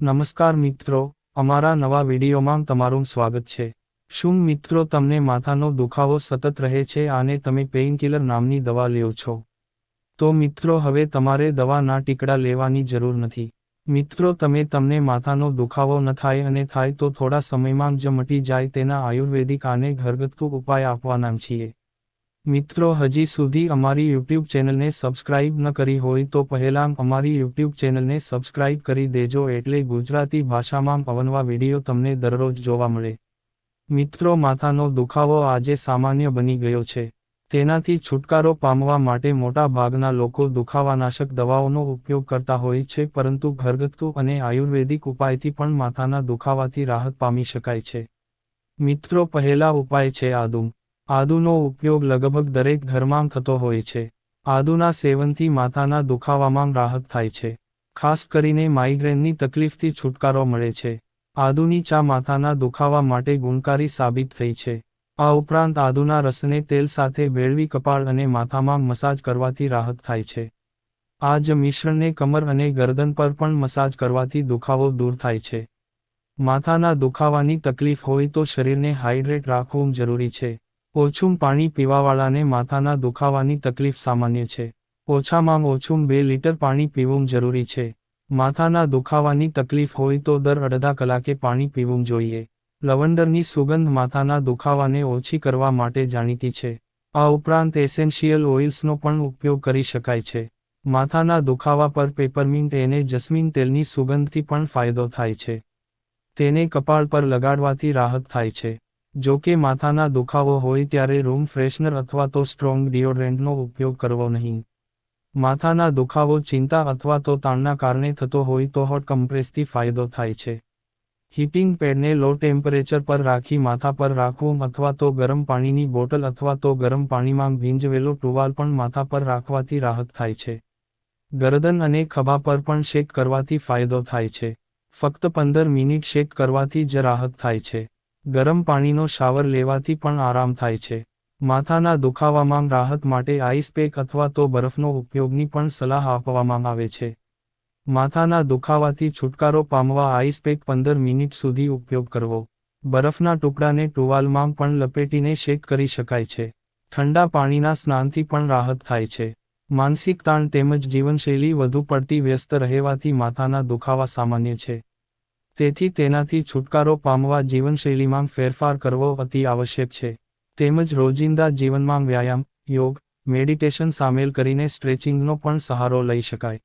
નમસ્કાર મિત્રો, અમારા નવા વિડીયોમાં તમારું સ્વાગત છે. શું મિત્રો તમને માથાનો દુખાવો સતત રહે છે અને તમે પેઇનકિલર નામની દવા લ્યો છો? તો મિત્રો હવે તમારે દવાના ટીકડા લેવાની જરૂર નથી. મિત્રો તમે તમને માથાનો દુખાવો ન થાય અને થાય તો થોડા સમયમાં જ મટી જાય તેના આયુર્વેદિક અને ઘરગથ્થુ ઉપાય આપવાના છીએ. મિત્રો, હજી સુધી અમારી યુટ્યુબ ચેનલને સબસ્ક્રાઇબ ન કરી હોય તો પહેલાં અમારી યુટ્યુબ ચેનલને સબસ્ક્રાઇબ કરી દેજો એટલે ગુજરાતી ભાષામાં અવનવા વીડિયો તમને દરરોજ જોવા મળે. મિત્રો, માથાનો દુખાવો આજે સામાન્ય બની ગયો છે. તેનાથી છુટકારો પામવા માટે મોટા ભાગના લોકો દુખાવાનાશક દવાઓનો ઉપયોગ કરતા હોય છે, પરંતુ ઘરગથ્થુ અને આયુર્વેદિક ઉપાયથી પણ માથાના દુખાવાથી રાહત પામી શકાય છે. મિત્રો, પહેલા ઉપાય છે આદુ આદુનો ઉપયોગ લગભગ દરેક ઘરમાં થતો હોય છે. આદુના સેવનથી માથાના દુખાવામાં રાહત થાય છે. ખાસ કરીને માઇગ્રેનની તકલીફથી છુટકારો મળે છે. આદુની ચા માથાના દુખાવા માટે ગુણકારી સાબિત થઈ છે. આ ઉપરાંત આદુના રસને તેલ સાથે ભેળવી કપાળ અને માથામાં મસાજ કરવાથી રાહત થાય છે. આ જ મિશ્રણને કમર અને ગરદન પર પણ મસાજ કરવાથી દુખાવો દૂર થાય છે. માથાના દુખાવાની તકલીફ હોય તો શરીરને હાઇડ્રેટ રાખવું જરૂરી છે. ઓછું પાણી પીવાવાળાને માથાના દુખાવાની તકલીફ સામાન્ય છે. ઓછામાં ઓછું બે લીટર પાણી પીવું જરૂરી છે. માથાના દુખાવાની તકલીફ હોય તો દર અડધા કલાકે પાણી પીવું જોઈએ. લવંડરની સુગંધ માથાના દુખાવાને ઓછી કરવા માટે જાણીતી છે. આ ઉપરાંત એસેન્શિયલ ઓઇલ્સનો પણ ઉપયોગ કરી શકાય છે. માથાના દુખાવા પર પેપરમિન્ટ એને જસ્મીન તેલની સુગંધથી પણ ફાયદો થાય છે. તેને કપાળ પર લગાડવાથી રાહત થાય છે. જો કે માથાના દુખાવો હોય ત્યારે રૂમ ફ્રેશનર અથવા તો સ્ટ્રોંગ ડિયોડ્રેન્ટનો ઉપયોગ કરવો નહીં. માથાના દુખાવો, ચિંતા અથવા તો તાણના કારણે થતો હોય તો હોટ કમ્પ્રેસથી ફાયદો થાય છે. હીટિંગ પેડને લો ટેમ્પરેચર પર રાખી માથા પર રાખવું અથવા તો ગરમ પાણીની બોટલ અથવા તો ગરમ પાણીમાં ભીંજવેલો ટુવાલ પણ માથા પર રાખવાથી રાહત થાય છે. ગરદન અને ખભા પર પણ શેક કરવાથી ફાયદો થાય છે. ફક્ત પંદર મિનિટ શેક કરવાથી જ રાહત થાય છે. ગરમ પાણીનો શાવર લેવાથી પણ આરામ થાય છે. માથાના દુખાવામાં રાહત માટે આઈસ પેક અથવા તો બરફનો ઉપયોગની પણ સલાહ આપવામાં આવે છે. માથાના દુખાવાથી છુટકારો પામવા આઈસ પેક પંદર મિનિટ સુધી ઉપયોગ કરવો. બરફના ટુકડાને ટુવાલમાં પણ લપેટીને શેક કરી શકાય છે. ઠંડા પાણીના સ્નાનથી પણ રાહત થાય છે. માનસિક તાણ તેમજ જીવનશૈલી વધુ પડતી વ્યસ્ત રહેવાથી માથાના દુખાવા સામાન્ય છે. તેથી તેનાથી છુટકારો પામવા જીવનશૈલીમાં ફેરફાર કરવો અતિ આવશ્યક છે. તેમજ રોજિંદા જીવનમાં વ્યાયામ, યોગ, મેડિટેશન સામેલ કરીને સ્ટ્રેચિંગનો પણ સહારો લઈ શકાય.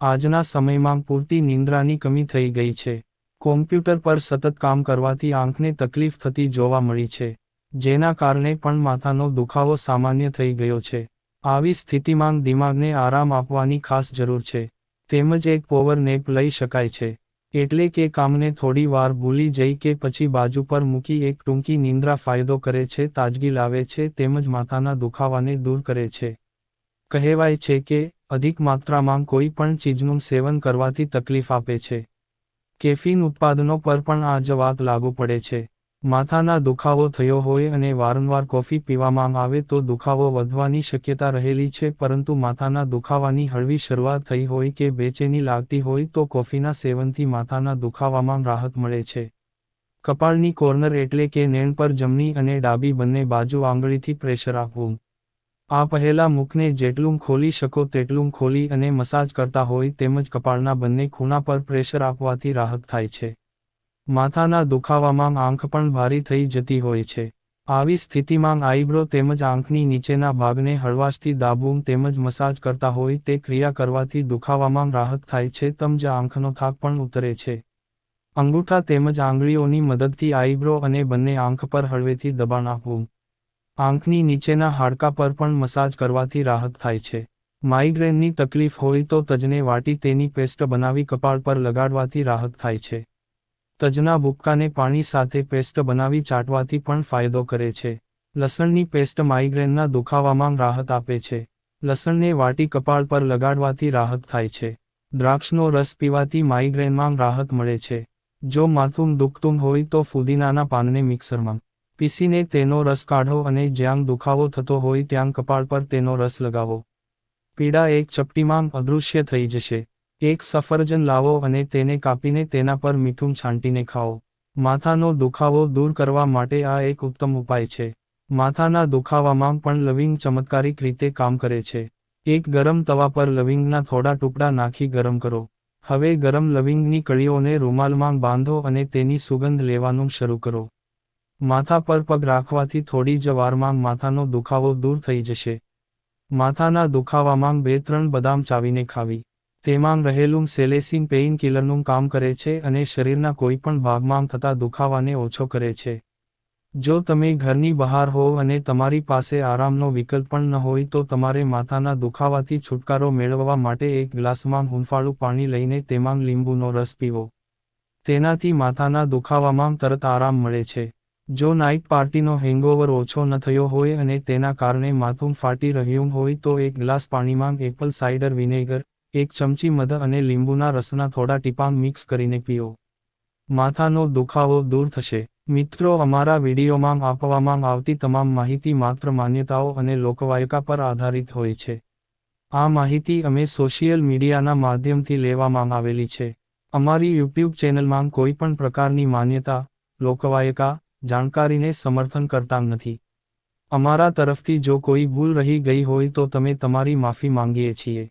આજના સમયમાં પૂરતી નિંદ્રાની કમી થઈ ગઈ છે. કોમ્પ્યુટર પર સતત કામ કરવાથી આંખને તકલીફ થતી જોવા મળી છે, જેના કારણે પણ માથાનો દુખાવો સામાન્ય થઈ ગયો છે. આવી સ્થિતિમાં દિમાગને આરામ આપવાની ખાસ જરૂર છે. તેમજ એક પોવર નેપ લઈ શકાય છે. એટલે કે કામને થોડી વાર ભૂલી જઈ કે પછી બાજુ પર મૂકી એક ટૂંકી નિંદ્રા ફાયદો કરે છે, તાજગી લાવે છે, તેમજ માથાના દુખાવાને દૂર કરે છે. કહેવાય છે કે, અધિક માત્રામાં કોઈ પણ ચીજનું સેવન કરવાથી તકલીફ આપે છે. કેફીન ઉત્પાદનો પર પણ આ જ વાત લાગુ પડે છે. માથાના દુખાવો થયો હોય અને વારંવાર કોફી પીવામાં આવે તો દુખાવો વધવાની શક્યતા રહેલી છે, પરંતુ માથાના દુખાવાની હળવી શરૂઆત થઈ હોય કે બેચેની લાગતી હોય તો કોફીના સેવનથી માથાના દુખાવામાં રાહત મળે છે. કપાળની કોર્નર એટલે કે નેણ પર જમણી અને ડાબી બંને બાજુ આંગળીથી પ્રેશર આપવું. આ પહેલા મુખને જેટલું ખોલી શકો તેટલું ખોલી અને મસાજ કરતા હોય તેમજ કપાળના બંને ખૂણા પર પ્રેશર આપવાથી રાહત થાય છે. માથાના દુખાવામાં આંખ પણ ભારી થઈ જતી હોય છે. આવી સ્થિતિમાં આઈબ્રો તેમજ આંખની નીચેના ભાગને હળવાશથી દાબવું તેમજ મસાજ કરતા હોય તે ક્રિયા કરવાથી દુખાવામાં રાહત થાય છે તેમજ આંખનો થાક પણ ઉતરે છે. અંગૂઠા તેમજ આંગળીઓની મદદથી આઈબ્રો અને બંને આંખ પર હળવેથી દબાણ આપવું. આંખની નીચેના હાડકા પર પણ મસાજ કરવાથી રાહત થાય છે. માઇગ્રેનની તકલીફ હોય તો તજને વાટી તેની પેસ્ટ બનાવી કપાળ પર લગાડવાથી રાહત થાય છે. તજના ભૂક્કાને પાણી સાથે પેસ્ટ બનાવી ચાટવાથી પણ ફાયદો કરે છે. લસણની પેસ્ટ માઇગ્રેનના દુખાવામાં રાહત આપે છે. લસણને વાટી કપાળ પર લગાડવાથી રાહત થાય છે. દ્રાક્ષનો રસ પીવાથી માઇગ્રેનમાં રાહત મળે છે. જો માથું દુખતું હોય તો ફુદીનાના પાનને મિક્સરમાં પીસીને તેનો રસ કાઢો અને જ્યાં દુખાવો થતો હોય ત્યાં કપાળ પર તેનો રસ લગાવો. પીડા એક ચપટીમાં અદૃશ્ય થઈ જશે. એક સફરજન લાવો અને તેને કાપીને તેના પર મીઠું છાંટીને ખાઓ. માથાનો દુખાવો દૂર કરવા માટે આ એક ઉત્તમ ઉપાય છે. માથાના દુખાવામાં પણ લવિંગ ચમત્કારિક રીતે કામ કરે છે. એક ગરમ તવા પર લવિંગના થોડા ટુકડા નાખી ગરમ કરો. હવે ગરમ લવિંગની કળીઓને રૂમાલમાં બાંધો અને તેની સુગંધ લેવાનું શરૂ કરો. માથા પર પગ રાખવાથી થોડી જ વારમાં માથાનો દુખાવો દૂર થઈ જશે. માથાના દુખાવામાં બે ત્રણ બદામ ચાવીને ખાવી. તેમાં રહેલું સેલેસિન પેઇન કિલરનું કામ કરે છે અને શરીરના કોઈપણ ભાગમાં થતા દુખાવાને ઓછો કરે છે. જો તમે ઘરની બહાર હોવ અને તમારી પાસે આરામનો વિકલ્પ પણ ન હોય તો તમારે માથાના દુખાવાથી છુટકારો મેળવવા માટે એક ગ્લાસમાં હુંફાળું પાણી લઈને તેમાં લીંબુનો રસ પીવો. તેનાથી માથાના દુખાવામાં તરત આરામ મળે છે. જો નાઇટ પાર્ટીનો હેંગઓવર ઓછો ન થયો હોય અને તેના કારણે માથું ફાટી રહ્યું હોય તો એક ગ્લાસ પાણીમાં એપલ સાઇડર વિનેગર એક ચમચી મધ અને લીંબુના રસના થોડા ટીપાં મિક્સ કરીને પીઓ. માથાનો દુખાવો દૂર થશે. મિત્રો, અમારા વિડીયોમાં આપવામાં આવતી તમામ માહિતી માત્ર માન્યતાઓ અને લોકવાયકા પર આધારિત હોય છે. આ માહિતી અમે સોશિયલ મીડિયાના માધ્યમથી લેવામાં આવેલી છે. અમારી યુટ્યુબ ચેનલમાં કોઈ પણ પ્રકારની માન્યતા, લોકવાયકા, જાણકારીને સમર્થન કરતા નથી. અમારા તરફથી જો કોઈ ભૂલ રહી ગઈ હોય તો તમે તમારી માફી માંગીએ છીએ.